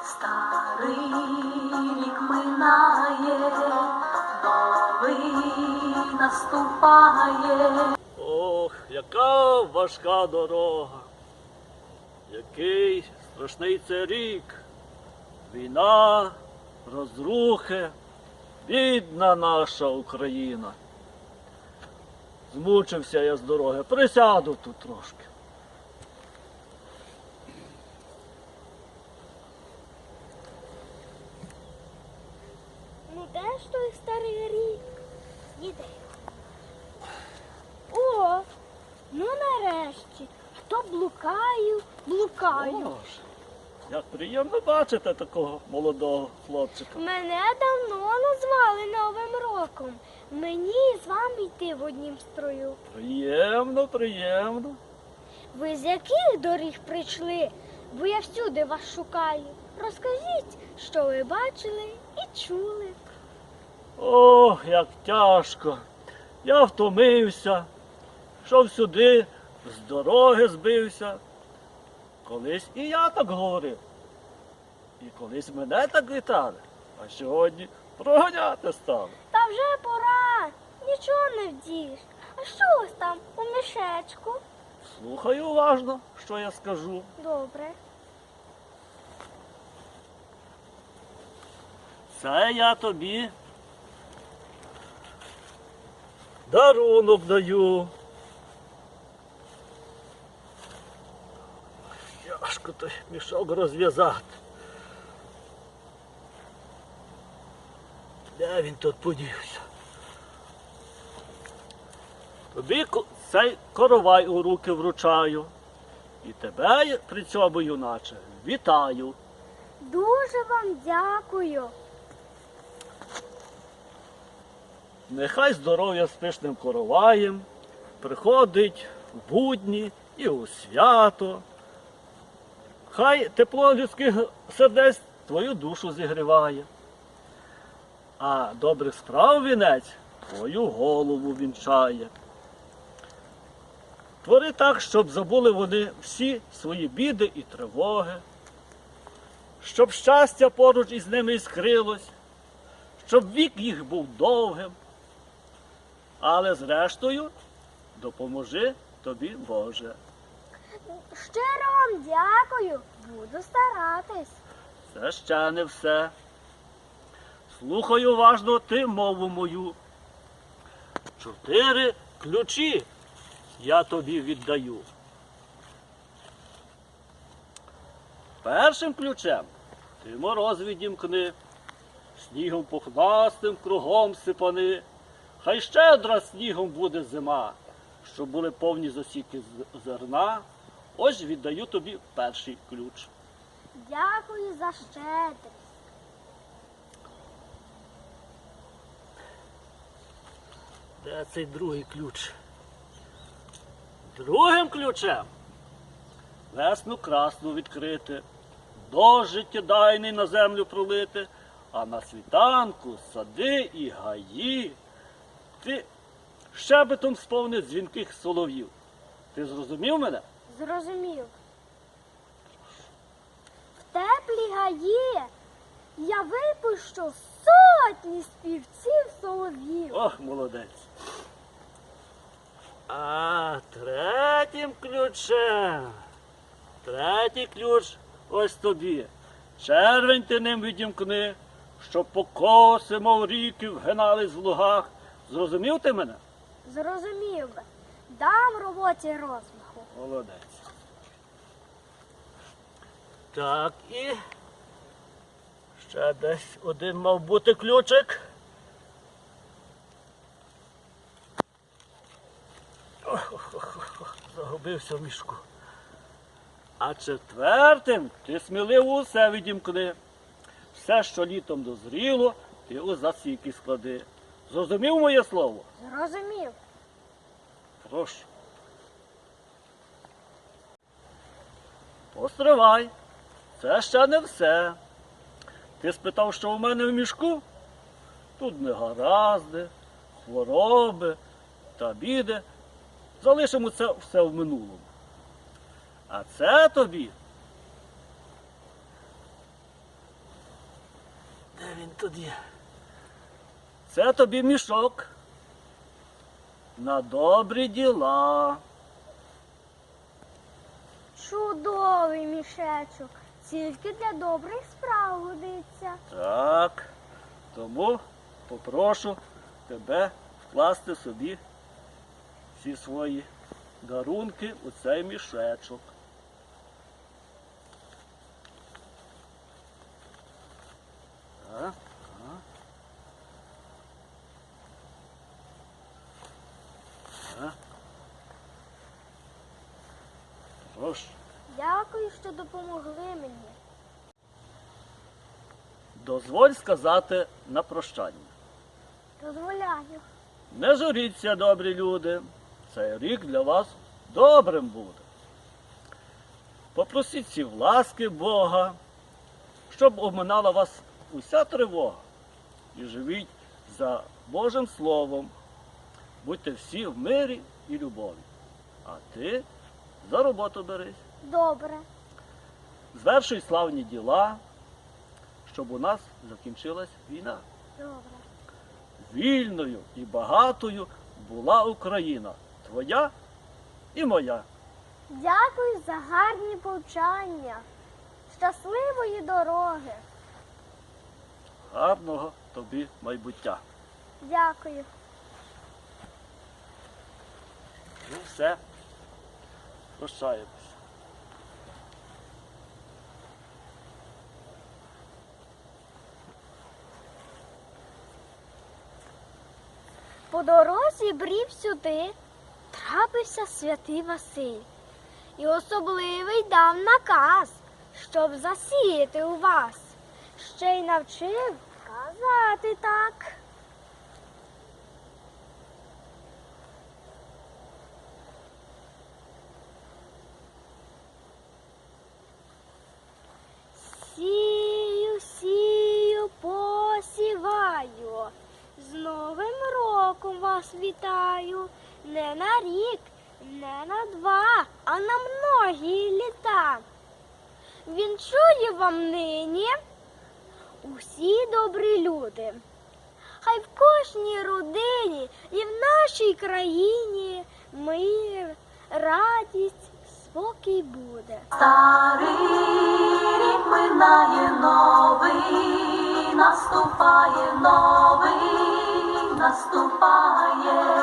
Старий рік минає, новий наступає. Ох, яка важка дорога. Який страшний це рік. Війна, розрухи, бідна наша Україна. Змучився я з дороги, присяду тут трошки. Ну де ж той старий рік? Ніде. О, ну нарешті. Хто блукаю, блукаю. Боже, як приємно бачити такого молодого хлопчика. Мене давно назвали Новим роком. Мені з вами йти в однім строю. Приємно, приємно. Ви з яких доріг прийшли? Бо я всюди вас шукаю. Розкажіть, що ви бачили і чули. Ох, як тяжко. Я втомився, йшов сюди, з дороги збився. Колись і я так говорив. І колись мене так вітали, а сьогодні проганяти стали. Та вже пора, нічого не вдієш. А що у вас там у мішечку? Слухай уважно, що я скажу. Добре. Це я тобі дарунок даю. Тяжко той мішок розв'язати. Де він тут подівся? Тобі цей коровай у руки вручаю. І тебе при цьому, юначе, вітаю. Дуже вам дякую. Нехай здоров'я з пишним короваєм приходить в будні і у свято. Хай тепло людських сердець твою душу зігріває. А добрих справ вінець твою голову вінчає. Твори так, щоб забули вони всі свої біди і тривоги, щоб щастя поруч із ними іскрилось, щоб вік їх був довгим. Але зрештою допоможи тобі Боже. Щиро вам дякую. Буду старатись. Це ще не все. Слухай уважно ти мову мою. Чотири ключі я тобі віддаю. Першим ключем ти мороз відімкни, снігом пухнастим кругом сипани. Хай щедра снігом буде зима, щоб були повні засіки зерна. Ось віддаю тобі перший ключ. Дякую за щедрість. Де цей другий ключ? Другим ключем весну красну відкрити, життєдайний на землю пролити, а на світанку сади і гаї. Ти щебетом сповни дзвінких солов'їв. Ти зрозумів мене? Зрозумів. В теплі гаї я випущу сотні співців солов'їв. Ох, молодець. А третім ключем. Третій ключ ось тобі. Червень ти ним відімкни, щоб покоси, мов ріки, вгинались в лугах. Зрозумів ти мене? Зрозумів би. Дам роботі розмаху. Молодець. Так і ще десь один мав бути ключик. Загубився в мішку. А четвертим ти сміливо усе відімкни. Все, що літом дозріло, ти у засіки склади. Зрозумів моє слово? Зрозумів. Прошу. Постривай. Це ще не все. Ти спитав, що у мене в мішку? Тут негаразди, хвороби та біди. Залишимо це все в минулому. А це тобі Де він тут є? Це тобі мішок. На добрі діла. Чудовий мішечок. Тільки для добрих справ годиться. Так. Тому попрошу тебе вкласти собі всі свої дарунки у цей мішечок. Прошу. Дякую, що допомогли мені. Дозволь сказати на прощання. Дозволяю. Не журіться, добрі люди. Цей рік для вас добрим буде. Попросіть ці ласки Бога, щоб обминала вас уся тривога. І живіть за Божим Словом. Будьте всі в мирі і любові. А ти за роботу берись. Добре. Звершуй славні діла, щоб у нас закінчилась війна. Добре. Вільною і багатою була Україна, твоя і моя. Дякую за гарні повчання. Щасливої дороги. Гарного тобі майбуття. Дякую. Ну все. Прощаємось. По дорозі брів сюди, трапився святий Василь. І особливий дав наказ, щоб засіяти у вас. Ще й навчив казати так. Сію, сію, посіваю. З Новим роком вас вітаю. Не на рік, не на два, а на многі літа. Він чує вам нині усі добрі люди. Хай в кожній родині і в нашій країні мир, радість, спокій буде. Старий рік минає новий, наступає новий, наступає.